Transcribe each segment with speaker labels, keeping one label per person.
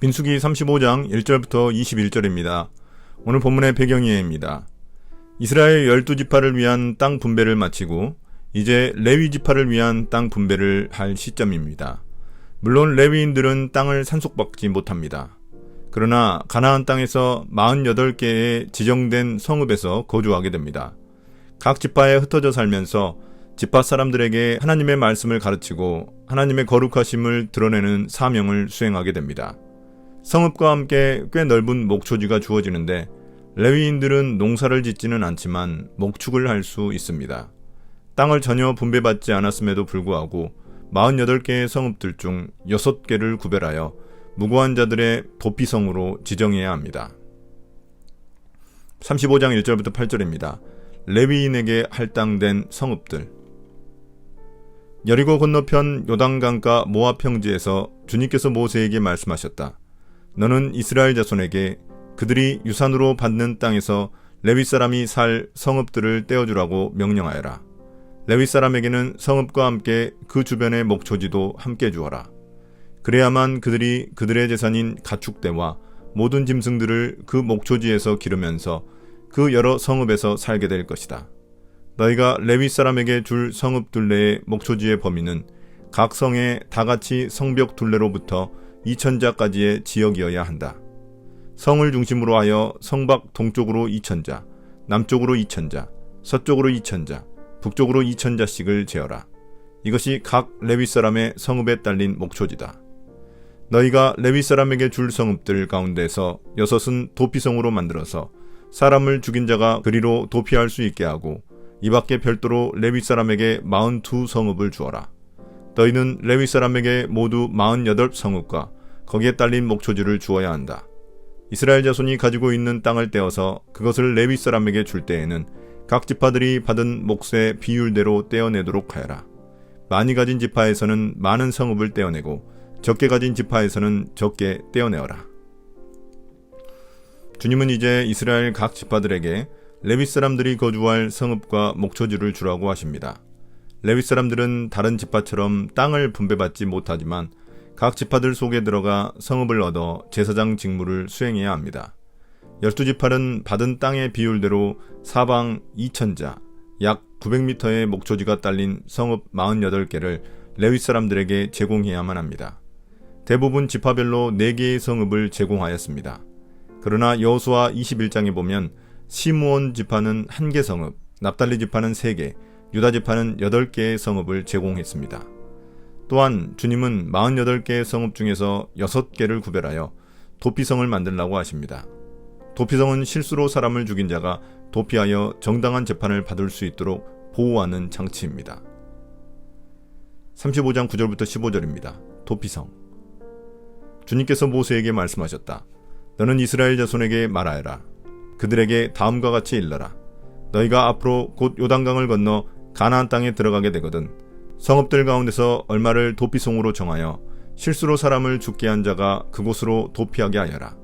Speaker 1: 민수기 35장 1절부터 21절입니다. 오늘 본문의 배경이에입니다. 이스라엘 열두 지파를 위한 땅 분배를 마치고 이제 레위 지파를 위한 땅 분배를 할 시점입니다. 물론 레위인들은 땅을 산속받지 못합니다. 그러나 가나안 땅에서 48개의 지정된 성읍에서 거주하게 됩니다. 각 지파에 흩어져 살면서 지파 사람들에게 하나님의 말씀을 가르치고 하나님의 거룩하심을 드러내는 사명을 수행하게 됩니다. 성읍과 함께 꽤 넓은 목초지가 주어지는데 레위인들은 농사를 짓지는 않지만 목축을 할 수 있습니다. 땅을 전혀 분배받지 않았음에도 불구하고 48개의 성읍들 중 6개를 구별하여 무고한 자들의 도피성으로 지정해야 합니다. 35장 1절부터 8절입니다. 레위인에게 할당된 성읍들 여리고 건너편 요단강가 모압 평지에서 주님께서 모세에게 말씀하셨다. 너는 이스라엘 자손에게 그들이 유산으로 받는 땅에서 레위 사람이 살 성읍들을 떼어주라고 명령하여라. 레위 사람에게는 성읍과 함께 그 주변의 목초지도 함께 주어라. 그래야만 그들이 그들의 재산인 가축대와 모든 짐승들을 그 목초지에서 기르면서 그 여러 성읍에서 살게 될 것이다. 너희가 레위 사람에게 줄 성읍 둘레의 목초지의 범위는 각 성의 다같이 성벽 둘레로부터 이천자까지의 지역이어야 한다. 성을 중심으로 하여 성밖 동쪽으로 이천자, 남쪽으로 이천자, 서쪽으로 이천자, 북쪽으로 이천자씩을 재어라. 이것이 각 레위 사람의 성읍에 딸린 목초지다. 너희가 레위 사람에게 줄 성읍들 가운데서 여섯은 도피성으로 만들어서 사람을 죽인 자가 그리로 도피할 수 있게 하고 이 밖에 별도로 레위 사람에게 마흔 두 성읍을 주어라. 너희는 레위 사람에게 모두 마흔 여덟 성읍과 거기에 딸린 목초지를 주어야 한다. 이스라엘 자손이 가지고 있는 땅을 떼어서 그것을 레위 사람에게 줄 때에는 각 지파들이 받은 몫의 비율대로 떼어내도록 하여라. 많이 가진 지파에서는 많은 성읍을 떼어내고 적게 가진 지파에서는 적게 떼어내어라. 주님은 이제 이스라엘 각 지파들에게 레위 사람들이 거주할 성읍과 목초지를 주라고 하십니다. 레위 사람들은 다른 지파처럼 땅을 분배받지 못하지만 각 지파들 속에 들어가 성읍을 얻어 제사장 직무를 수행해야 합니다. 열두 지파는 받은 땅의 비율대로 사방 2천자, 약 900m의 목초지가 딸린 성읍 48개를 레위 사람들에게 제공해야만 합니다. 대부분 지파별로 4개의 성읍을 제공하였습니다. 그러나 여호수아 21장에 보면 시므온 지파는 1개 성읍, 납달리 지파는 3개, 유다 지파는 8개의 성읍을 제공했습니다. 또한 주님은 48개의 성읍 중에서 6개를 구별하여 도피성을 만들라고 하십니다. 도피성은 실수로 사람을 죽인 자가 도피하여 정당한 재판을 받을 수 있도록 보호하는 장치입니다. 35장 9절부터 15절입니다. 도피성. 주님께서 모세에게 말씀하셨다. 너는 이스라엘 자손에게 말하여라. 그들에게 다음과 같이 일러라. 너희가 앞으로 곧 요단강을 건너 가나안 땅에 들어가게 되거든. 성읍들 가운데서 얼마를 도피성으로 정하여 실수로 사람을 죽게 한 자가 그곳으로 도피하게 하여라.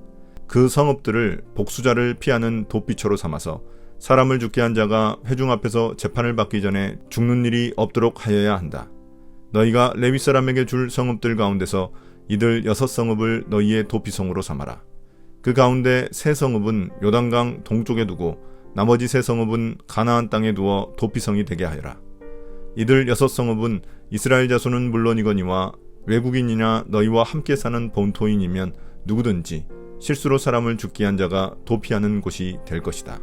Speaker 1: 그 성읍들을 복수자를 피하는 도피처로 삼아서 사람을 죽게 한 자가 회중 앞에서 재판을 받기 전에 죽는 일이 없도록 하여야 한다. 너희가 레위 사람에게 줄 성읍들 가운데서 이들 여섯 성읍을 너희의 도피성으로 삼아라. 그 가운데 세 성읍은 요단강 동쪽에 두고 나머지 세 성읍은 가나안 땅에 두어 도피성이 되게 하여라. 이들 여섯 성읍은 이스라엘 자손은 물론이거니와 외국인이나 너희와 함께 사는 본토인이면 누구든지 실수로 사람을 죽게 한 자가 도피하는 곳이 될 것이다.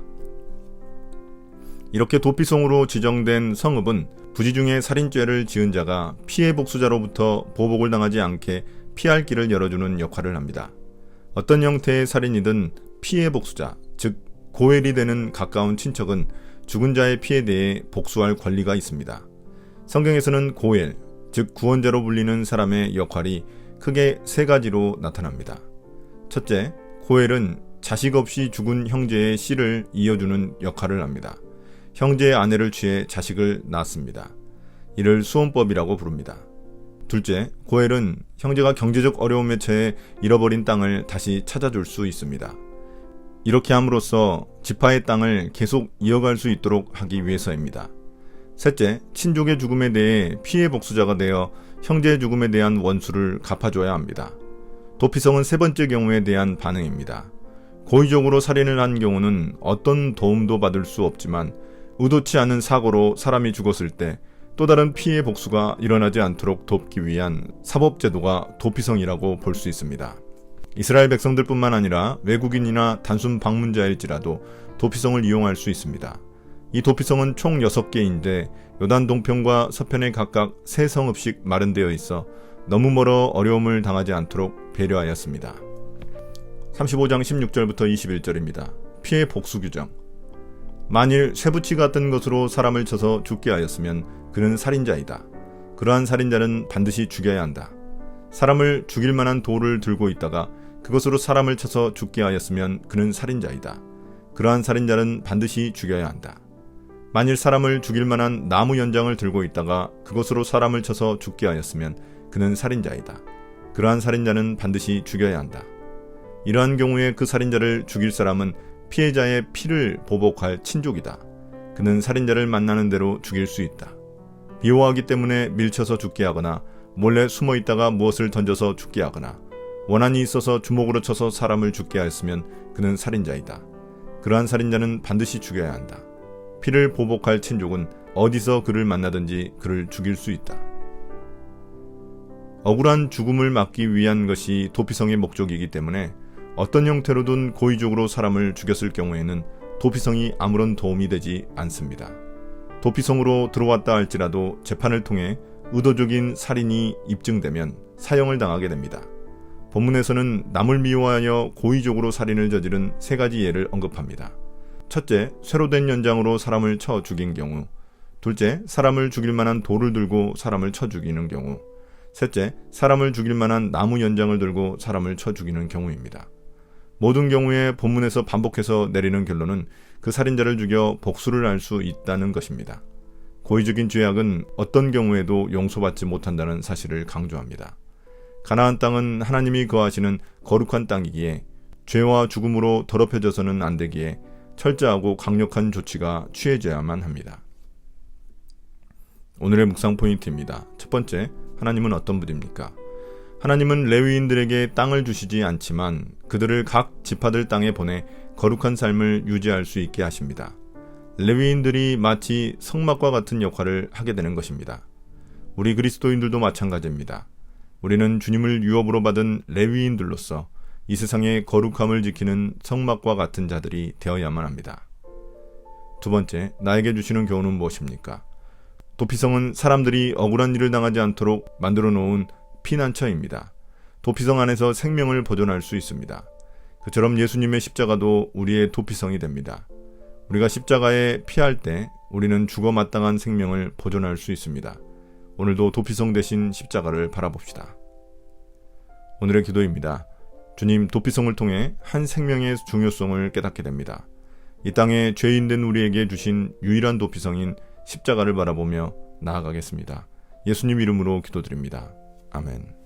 Speaker 1: 이렇게 도피성으로 지정된 성읍은 부지 중에 살인죄를 지은 자가 피해 복수자로부터 보복을 당하지 않게 피할 길을 열어주는 역할을 합니다. 어떤 형태의 살인이든 피해 복수자, 즉 고엘이 되는 가까운 친척은 죽은 자의 피해에 대해 복수할 권리가 있습니다. 성경에서는 고엘, 즉 구원자로 불리는 사람의 역할이 크게 세 가지로 나타납니다. 첫째, 고엘은 자식 없이 죽은 형제의 씨를 이어주는 역할을 합니다. 형제의 아내를 취해 자식을 낳습니다. 이를 수원법이라고 부릅니다. 둘째, 고엘은 형제가 경제적 어려움에 처해 잃어버린 땅을 다시 찾아줄 수 있습니다. 이렇게 함으로써 지파의 땅을 계속 이어갈 수 있도록 하기 위해서입니다. 셋째, 친족의 죽음에 대해 피해 복수자가 되어 형제의 죽음에 대한 원수를 갚아줘야 합니다. 도피성은 세 번째 경우에 대한 반응입니다. 고의적으로 살인을 한 경우는 어떤 도움도 받을 수 없지만 의도치 않은 사고로 사람이 죽었을 때 또 다른 피해 복수가 일어나지 않도록 돕기 위한 사법제도가 도피성이라고 볼 수 있습니다. 이스라엘 백성들뿐만 아니라 외국인이나 단순 방문자일지라도 도피성을 이용할 수 있습니다. 이 도피성은 총 6개인데 요단 동편과 서편에 각각 3성읍씩 마련되어 있어 너무 멀어 어려움을 당하지 않도록 배려하였습니다. 35장 16절부터 21절입니다. 피해 복수 규정. 만일 쇠붙이 같은 것으로 사람을 쳐서 죽게 하였으면 그는 살인자이다. 그러한 살인자는 반드시 죽여야 한다. 사람을 죽일 만한 돌을 들고 있다가 그것으로 사람을 쳐서 죽게 하였으면 그는 살인자이다. 그러한 살인자는 반드시 죽여야 한다. 만일 사람을 죽일 만한 나무 연장을 들고 있다가 그것으로 사람을 쳐서 죽게 하였으면 그는 살인자이다. 그러한 살인자는 반드시 죽여야 한다. 이러한 경우에 그 살인자를 죽일 사람은 피해자의 피를 보복할 친족이다. 그는 살인자를 만나는 대로 죽일 수 있다. 미워하기 때문에 밀쳐서 죽게 하거나 몰래 숨어 있다가 무엇을 던져서 죽게 하거나 원한이 있어서 주먹으로 쳐서 사람을 죽게 하였으면 그는 살인자이다. 그러한 살인자는 반드시 죽여야 한다. 피를 보복할 친족은 어디서 그를 만나든지 그를 죽일 수 있다. 억울한 죽음을 막기 위한 것이 도피성의 목적이기 때문에 어떤 형태로든 고의적으로 사람을 죽였을 경우에는 도피성이 아무런 도움이 되지 않습니다. 도피성으로 들어왔다 할지라도 재판을 통해 의도적인 살인이 입증되면 사형을 당하게 됩니다. 본문에서는 남을 미워하여 고의적으로 살인을 저지른 세 가지 예를 언급합니다. 첫째, 쇠로 된 연장으로 사람을 쳐 죽인 경우. 둘째, 사람을 죽일 만한 돌을 들고 사람을 쳐 죽이는 경우. 셋째, 사람을 죽일 만한 나무 연장을 들고 사람을 쳐 죽이는 경우입니다. 모든 경우에 본문에서 반복해서 내리는 결론은 그 살인자를 죽여 복수를 할수 있다는 것입니다. 고의적인 죄악은 어떤 경우에도 용서받지 못한다는 사실을 강조합니다. 가나안 땅은 하나님이 거하시는 거룩한 땅이기에 죄와 죽음으로 더럽혀져서는 안 되기에 철저하고 강력한 조치가 취해져야만 합니다. 오늘의 묵상 포인트입니다. 첫 번째, 하나님은 어떤 분입니까? 하나님은 레위인들에게 땅을 주시지 않지만 그들을 각 지파들 땅에 보내 거룩한 삶을 유지할 수 있게 하십니다. 레위인들이 마치 성막과 같은 역할을 하게 되는 것입니다. 우리 그리스도인들도 마찬가지입니다. 우리는 주님을 유업으로 받은 레위인들로서 이 세상의 거룩함을 지키는 성막과 같은 자들이 되어야만 합니다. 두 번째, 나에게 주시는 교훈은 무엇입니까? 도피성은 사람들이 억울한 일을 당하지 않도록 만들어 놓은 피난처입니다. 도피성 안에서 생명을 보존할 수 있습니다. 그처럼 예수님의 십자가도 우리의 도피성이 됩니다. 우리가 십자가에 피할 때 우리는 죽어 마땅한 생명을 보존할 수 있습니다. 오늘도 도피성 대신 십자가를 바라봅시다. 오늘의 기도입니다. 주님 도피성을 통해 한 생명의 중요성을 깨닫게 됩니다. 이 땅에 죄인된 우리에게 주신 유일한 도피성인 십자가를 바라보며 나아가겠습니다. 예수님 이름으로 기도드립니다. 아멘.